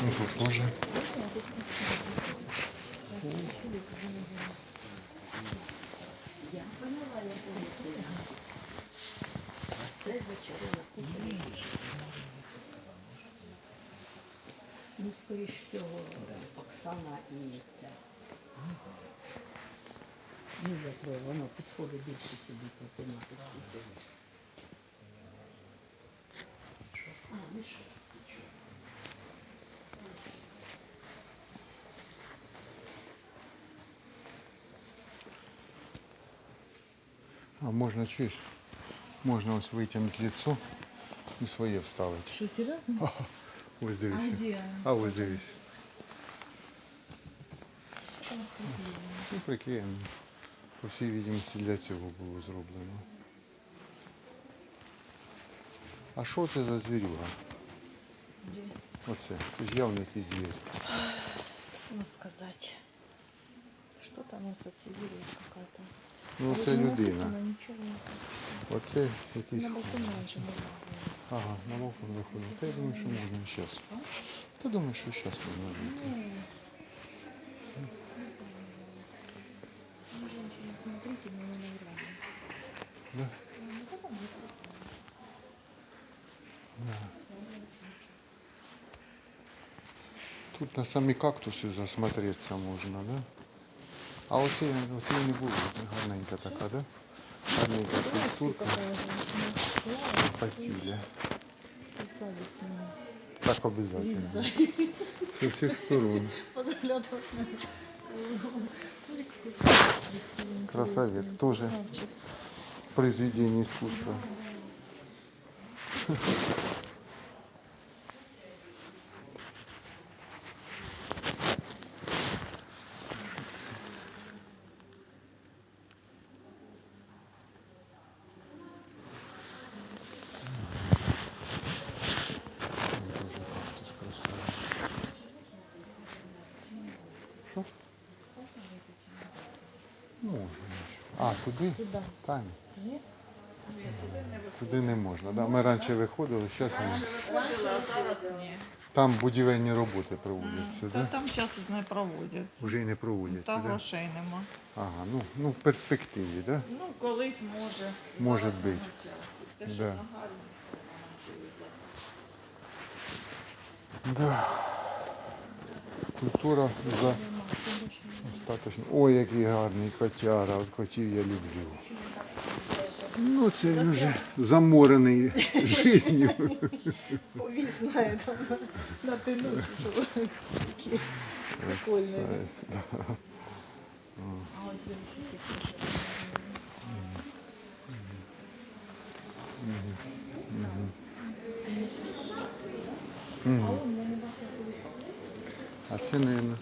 Тут тоже. Я я. Ну, скоріш всього, Оксана і ця. Ну, якби воно підходить більше собі по тематиці. А, ну А можна чуєш? Можна ось витягнути лицо і своє вставити. Что, серьезно? Ага, Ось А дивися. где? А ось дивись. Ну приклеєно. По всій відомості для цього було зроблено. А що це за звірюга? Где? Оце. Це ж явно якийсь звір. Ну, сказать. Что там у соцсетей какая-то? Ну Вот це не людина. Оце якийсь. На балконе раньше можно. Ага, на балкон заходить. Та я думаю, що можна зараз. Та думаю, що зараз можна вийти. Да? Тут на самі кактуси засмотреться можна, да? А оце, оце не було. Гарненька така, да? А ну культурка. Потюля. Так обязательно. Со всех сторон. Красавец тоже произведение искусства. Можна. А, туди? Туда. Таня. Нет? Туди не можна. Да? Ми раніше виходили, зараз ні. Виходила, а зараз ні. Там будівельні роботи проводяться, Та да? там час не проводять. Вже й не проводяться, Та да? грошей нема. Ага, ну, ну в перспективі, да? Ну, колись може. Може Зараз бути. нема часу. Те, що Да. нагально, Да. Культура за остаточно. Ой, який гарний котяра, от котів я люблю. Ну, це він вже заморений життю. Повис на этом, на тянуть, чтобы такие прикольные. А ось дивись, які теж. Мгм. А це, мабуть,